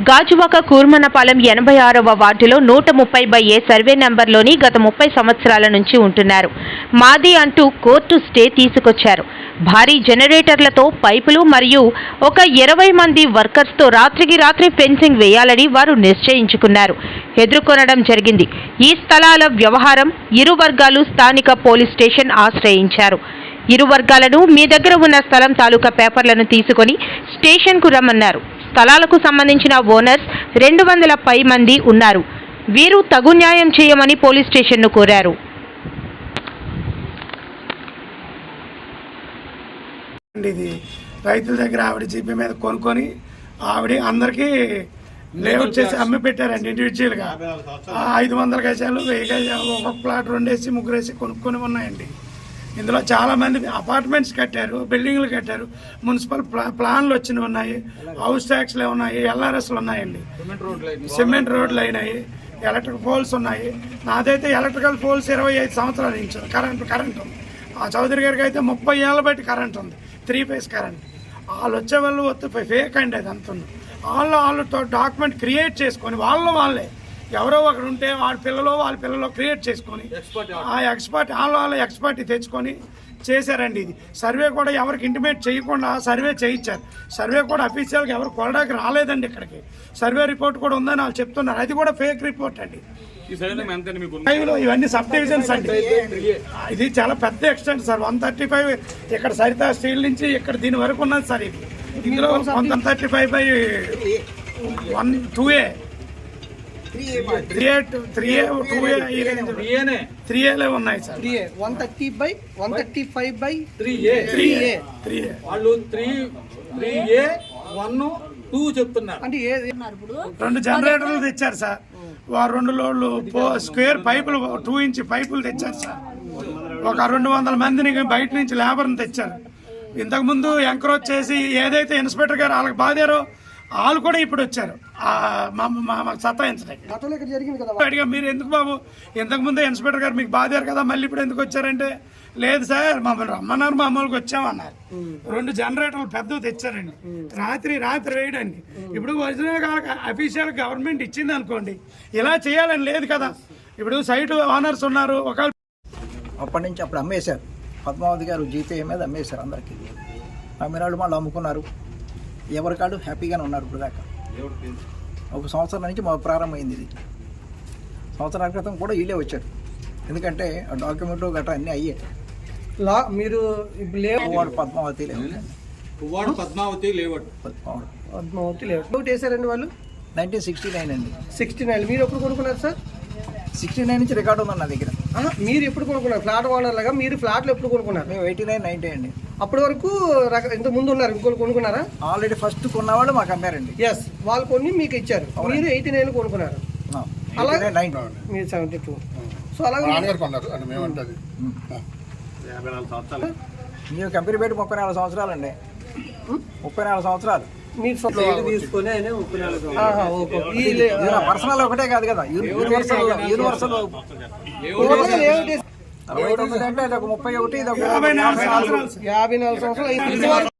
గాజువాక కూర్మనపాలెం ఎనభై ఆరవ వార్డులో నూట ముప్పై బై ఏ సర్వే నెంబర్లోని గత ముప్పై సంవత్సరాల నుంచి ఉంటున్నారు. మాది అంటూ కోర్టు స్టే తీసుకొచ్చారు. భారీ జనరేటర్లతో పైపులు మరియు ఒక ఇరవై మంది వర్కర్స్తో రాత్రికి రాత్రి ఫెన్సింగ్ వేయాలని వారు నిశ్చయించుకున్నారు. ఎదుర్కొనడం జరిగింది. ఈ స్థలాల వ్యవహారం ఇరు వర్గాలు స్థానిక పోలీస్ స్టేషన్ ఆశ్రయించారు. ఇరు వర్గాలను మీ దగ్గర ఉన్న స్థలం తాలూకా పేపర్లను తీసుకొని స్టేషన్కు రమ్మన్నారు. స్థలాలకు సంబంధించిన ఓనర్స్ రెండు వందల పై మంది ఉన్నారు. వీరు తగు న్యాయం చేయమని పోలీస్ స్టేషన్ను కోరారు. ఇది రైతుల దగ్గర ఆవిడ జీపీ మీద కొనుక్కొని ఆవిడ అందరికీ లేఅవుట్ చేసి అమ్మి పెట్టారండి ఇండివిజువల్గా ఐదు వందల గజాలు వెయ్యి గజాలు ఒక ప్లాట్ రెండేసి ముగ్గురేసి కొనుక్కొని ఉన్నాయండి. ఇందులో చాలా మంది అపార్ట్మెంట్స్ కట్టారు బిల్డింగ్లు కట్టారు మున్సిపల్ ప్లా ప్లాన్లు వచ్చినవి ఉన్నాయి హౌస్ ట్యాక్స్లు ఉన్నాయి ఎల్ఆర్ఎస్లు ఉన్నాయండి. సిమెంట్ రోడ్లు అయినాయి. ఎలక్ట్రిక్ పోల్స్ ఉన్నాయి. నాదైతే ఎలక్ట్రికల్ పోల్స్ ఇరవై ఐదు సంవత్సరాల నుంచి కరెంట్ కరెంట్ ఉంది. ఆ చౌదరి గారికి అయితే ముప్పై ఏళ్ళ బట్టి కరెంట్ ఉంది. త్రీ ఫేస్ కరెంట్ వాళ్ళు వచ్చే వాళ్ళు వస్తే ఫేక్ అండి అది అంత. వాళ్ళు వాళ్ళతో డాక్యుమెంట్ క్రియేట్ చేసుకొని వాళ్ళ వాళ్ళే ఎవరో ఒకరు ఉంటే వాళ్ళ పిల్లలు వాళ్ళ పిల్లలు క్రియేట్ చేసుకొని ఆ ఎక్స్పర్ట్ వాళ్ళ వాళ్ళ ఎక్స్పర్ట్ తెచ్చుకొని చేశారండి ఇది. సర్వే కూడా ఎవరికి ఇంటిమేట్ చేయకుండా సర్వే చేయించారు. సర్వే కూడా అఫీషియల్గా ఎవరు కొనడానికి రాలేదండి ఇక్కడికి. సర్వే రిపోర్ట్ కూడా ఉందని వాళ్ళు చెప్తున్నారు. అది కూడా ఫేక్ రిపోర్ట్ అండి. ఇవన్నీ సబ్ డివిజన్స్ అండి. ఇది చాలా పెద్ద extent sir one thirty five ఇక్కడ సరితా స్టీల్ నుంచి ఇక్కడ దీని వరకు ఉన్నది సార్ ఇది. ఇందులో one thirty five by one two A three A three A two A ఈ రేంజ్ ఏనే త్రీ ఏలే ఉన్నాయి sir three A one thirty by one thirty five by three A three A three A వాళ్ళు three three A one two చెప్తున్నారు అంటే ఏ రెండు జనరేటర్లు తెచ్చారు సార్ వారు రెండు లోడ్లు పో- స్క్వేర్ పైపులు టూ ఇంచ్ పైపులు తెచ్చారు సార్ ఒక రెండు వందల మందిని బయట నుంచి లేబర్ని తెచ్చారు ఇంతకుముందు ఎంకరేజ్ చేసి ఏదైతే ఇన్స్పెక్టర్ గారు వాళ్ళకి బాధారో వాళ్ళు కూడా ఇప్పుడు వచ్చారు. మాకు సతాయించడానికి. అడిగా మీరు ఎందుకు బాబు ఇంతకుముందే ఇన్స్పెక్టర్ గారు మీకు బాధారు కదా మళ్ళీ ఇప్పుడు ఎందుకు వచ్చారంటే? లేదు సార్ మమ్మల్ని రమ్మన్నారు మామూలుగా వచ్చామన్నారు రెండు జనరేటర్లు పెద్దవి తెచ్చారండి. రాత్రి రాత్రి వేయడండి ఇప్పుడు ఒరిజినల్ అఫీషియల్ గవర్నమెంట్ ఇచ్చింది అనుకోండి ఇలా చేయాలని లేదు కదా. ఇప్పుడు సైట్ ఓనర్స్ ఉన్నారు ఒక అప్పటి నుంచి అప్పుడు అమ్మేశారు. పద్మావతి గారు జీపే మీద అమ్మేశారు అందరికీ. అమ్మిన వాళ్ళు మళ్ళీ అమ్ముకున్నారు. ఎవరికాడు హ్యాపీగానే ఉన్నారు ఇప్పుడు దాకా. ఒక సంవత్సరం నుంచి మా ప్రారంభమైంది ఇది. సంవత్సరాల క్రితం కూడా వీళ్ళే వచ్చారు. ఎందుకంటే ఆ డాక్యుమెంట్ గట్రా అన్నీ అయ్యాయి లా మీరు ఇప్పుడు లేవు. వాడు పద్మావతి లేవు. పువ్వాడు పద్మావతి లేవట్ పద్మావతి. పద్మావతి లేవు. ఒకటి వేసారండి వాళ్ళు? నైన్టీన్ సిక్స్టీ నైన్ అండి. Sixty nine. మీరు ఎప్పుడు కొనుక్కున్నారు సార్? సిక్స్టీ నైన్ నుంచి రికార్డు ఉందండి నా దగ్గర మీరు ఎప్పుడు కొనుక్కున్నారు? ఫ్లాట్ ఓనర్ లాగా మీరు ఫ్లాట్లు ఎప్పుడు కొనుక్కున్నారు? మేము ఎయిటీ నైన్ నైన్టీ అండి. అప్పటి వరకు రక- ఇంత ముందు ఉన్నారు ఇంకోటి కొనుక్కున్నారా? ఆల్రెడీ ఫస్ట్ కొన్నవాళ్ళు మాకు అమ్మారండి. ఎస్ వాళ్ళు కొన్ని మీకు ఇచ్చారు. మీరు ఎయిటీ నైన్ కొనుక్కున్నారు. ఎయిటీ నైన్ మీరు సెవెంటీ టూ. సో అలాగే నాన్నగారు కొన్నారు అని మేమంటే అది మేము కంపెనీ పెట్టి ముప్పై నాలుగు సంవత్సరాలండి. ముప్పై నాలుగు సంవత్సరాలు. పర్సనల్ ఒకటే కాదు కదా. యూని- యూనివర్సల్ యూనివర్సల్ అరవై తొమ్మిది అంటే ఇది ఒక ముప్పై ఒకటి ఇది ఒక యాభై నాలుగు సంవత్సరాలు. సార్. యాభై నాలుగు సంవత్సరాలు.